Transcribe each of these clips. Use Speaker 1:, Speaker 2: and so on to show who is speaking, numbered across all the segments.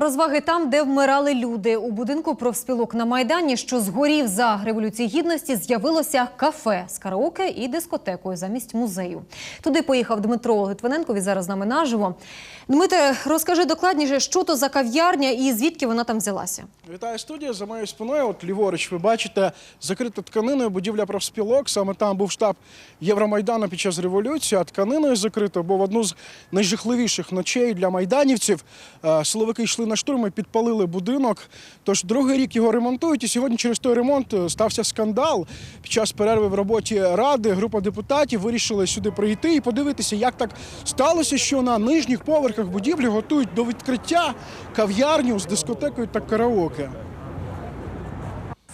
Speaker 1: Розваги там, де вмирали люди. У будинку профспілок на Майдані, що згорів за революції гідності, з'явилося кафе з караоке і дискотекою замість музею. Туди поїхав Дмитро Литвиненко, він зараз з нами наживо. Дмитре, розкажи докладніше, що то за кав'ярня і звідки вона там взялася.
Speaker 2: Вітаю студія. За моєю спиною, от ліворуч, ви бачите закрита тканиною будівля профспілок. Саме там був штаб Євромайдану під час революції. А тканиною закрито, бо в одну з найжахливіших ночей для майданівців е, силовики йшли на штурм і підпалили будинок. Тож другий рік його ремонтують. І сьогодні через той ремонт е, стався скандал. Під час перерви в роботі ради група депутатів вирішили сюди прийти і подивитися, як так сталося, що на нижніх поверхах будівлі готують до відкриття кав'ярню з дискотекою та караоке.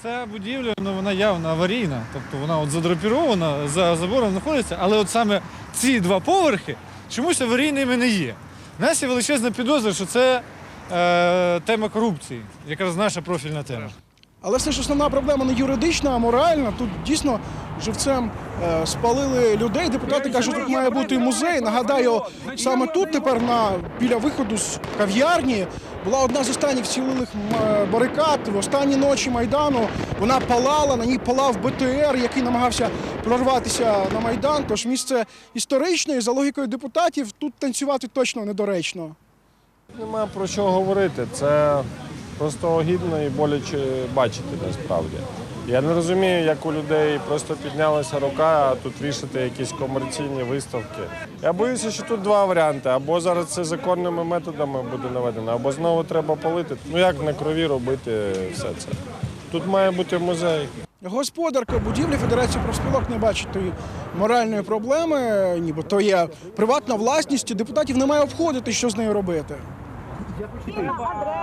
Speaker 3: Ця будівля ну, вона явно аварійна, тобто вона от задрапірована, за забором знаходиться, але от саме ці два поверхи чомусь аварійними не є. У нас є величезна підозра, що це е, тема корупції, якраз наша профільна тема.
Speaker 2: Але все ж основна проблема не юридична, а моральна. Тут дійсно живцем е, спалили людей. Депутати кажуть, тут має бути музей. Нагадаю, саме тут тепер на біля виходу з кав'ярні була одна з останніх вцілілих м, е, барикад. В останні ночі майдану вона палала. На ній палав БТР, який намагався прорватися на майдан. Тож місце історичне і за логікою депутатів тут танцювати точно недоречно.
Speaker 4: Нема про що говорити. Це просто огідно і боляче бачити насправді. Я не розумію, як у людей просто піднялася рука, а тут вішати якісь комерційні виставки. Я боюся, що тут два варіанти: або зараз це законними методами буде наведено, або знову треба палити. Ну як на крові робити все це? Тут має бути музей.
Speaker 2: Господарка будівлі Федерації профспілок не бачить тої моральної проблеми, ніби то є приватна власність, і депутатів немає обходити, що з нею робити.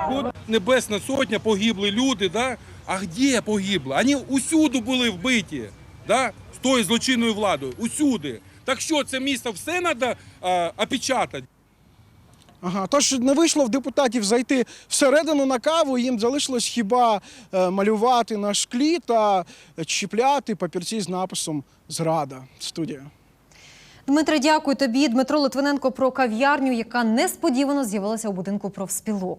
Speaker 5: Тут Небесна сотня погибли люди, да? а де погибли? Вони усюди були вбиті, да? з тою злочинною владою, усюди. Так що це місто все треба опечатати?
Speaker 2: Ага, тож не вийшло в депутатів зайти всередину на каву. Їм залишилось хіба е, малювати на шклі та чіпляти папірці з написом Зрада. Студія.
Speaker 1: Дмитре, дякую тобі. Дмитро Литвиненко про кав'ярню, яка несподівано з'явилася у будинку профспілок.